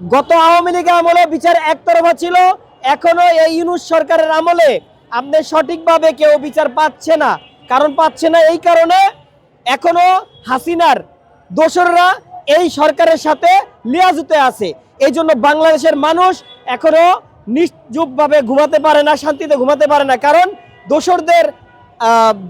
গত আওয়ামী লীগ আমলে বিচার একতরফা ছিল। এখনও এই ইউনুস সরকারের আমলে আপনি সঠিকভাবে কেউ বিচার পাচ্ছে না। কারণ পাচ্ছে না এই কারণে এখনও হাসিনার দোসররা এই সরকারের সাথে লিয়াজুতে আছে। এই জন্য বাংলাদেশের মানুষ এখনও নিশ্চুপভাবে ঘুমাতে পারে না, শান্তিতে ঘুমাতে পারে না। কারণ দোসরদের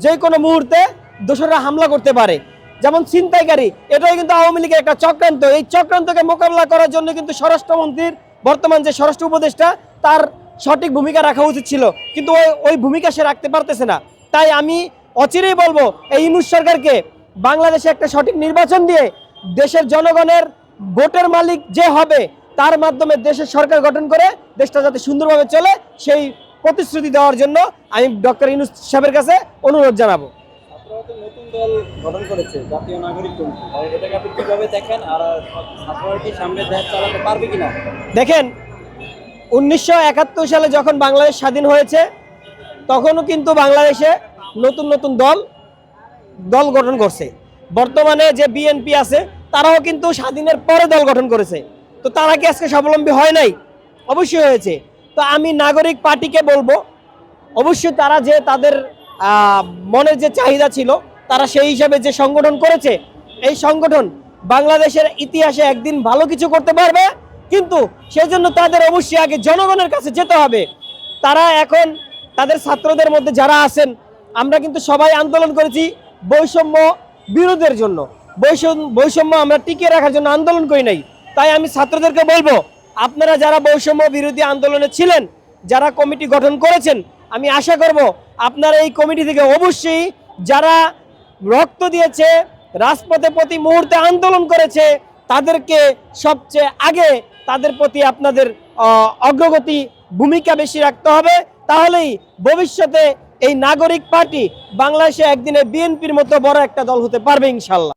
যে কোনো মুহূর্তে দোসররা হামলা করতে পারে। যেমন ছিনতাইকারী এটাই কিন্তু আওয়ামী লীগের একটা চক্রান্ত। এই চক্রান্তকে মোকাবিলা করার জন্য কিন্তু স্বরাষ্ট্রমন্ত্রীর বর্তমান যে স্বরাষ্ট্র উপদেষ্টা, তার সঠিক ভূমিকা রাখা উচিত ছিল। কিন্তু ওই ওই ভূমিকা সে রাখতে পারতেছে না। তাই আমি অচিরেই বলব, এই ইনুস সরকারকে বাংলাদেশে একটা সঠিক নির্বাচন দিয়ে দেশের জনগণের ভোটের মালিক যে হবে, তার মাধ্যমে দেশের সরকার গঠন করে দেশটা যাতে সুন্দরভাবে চলে, সেই প্রতিশ্রুতি দেওয়ার জন্য আমি ডক্টর ইনুস সাহেবের কাছে অনুরোধ জানাব। তো নতুন দল গঠন করেছে, জাতীয় নাগরিক কমিটি এটাকে আপনি দেখেন? আর কি সামনে দেশ চালাতে পারবে কিনা? দেখেন, উনিশশো একাত্তর সালে যখন বাংলাদেশ স্বাধীন হয়েছে, তখনও কিন্তু বাংলাদেশে নতুন নতুন দল দল গঠন করছে। বর্তমানে যে বিএনপি আছে, তারাও কিন্তু স্বাধীনের পরে দল গঠন করেছে। তো তারা কি আজকে স্বাবলম্বী হয় নাই? অবশ্যই হয়েছে। তো আমি নাগরিক পার্টিকে বলব, অবশ্যই তারা যে তাদের মনের যে চাহিদা ছিল, তারা সেই হিসাবে যে সংগঠন করেছে, এই সংগঠন বাংলাদেশের ইতিহাসে একদিন ভালো কিছু করতে পারবে, কিন্তু সেজন্য তাদের অবশ্যই আগে জনগণের কাছে যেতে হবে। তারা এখন তাদের ছাত্রদের মধ্যে যারা আছেন, আমরা কিন্তু সবাই আন্দোলন করেছি বৈষম্য বিরোধের জন্য। বৈষম্য বৈষম্য আমরা টিকিয়ে রাখার জন্য আন্দোলন করি নাই। তাই আমি ছাত্রদেরকে বলব, আপনারা যারা বৈষম্য বিরোধী আন্দোলনে ছিলেন যারা কমিটি গঠন করেছেন, আমি আশা করব আপনারা এই কমিটি থেকে অবশ্যই যারা রক্ত দিয়েছে, রাজপথে প্রতি মুহূর্তে আন্দোলন করেছে, তাদেরকে সবচেয়ে আগে তাদের প্রতি আপনাদের অগ্রগতি ভূমিকা বেশি রাখতে হবে। তাহলেই ভবিষ্যতে এই নাগরিক পার্টি বাংলাদেশে একদিনে বিএনপির মতো বড় একটা দল হতে পারবে ইনশাল্লাহ।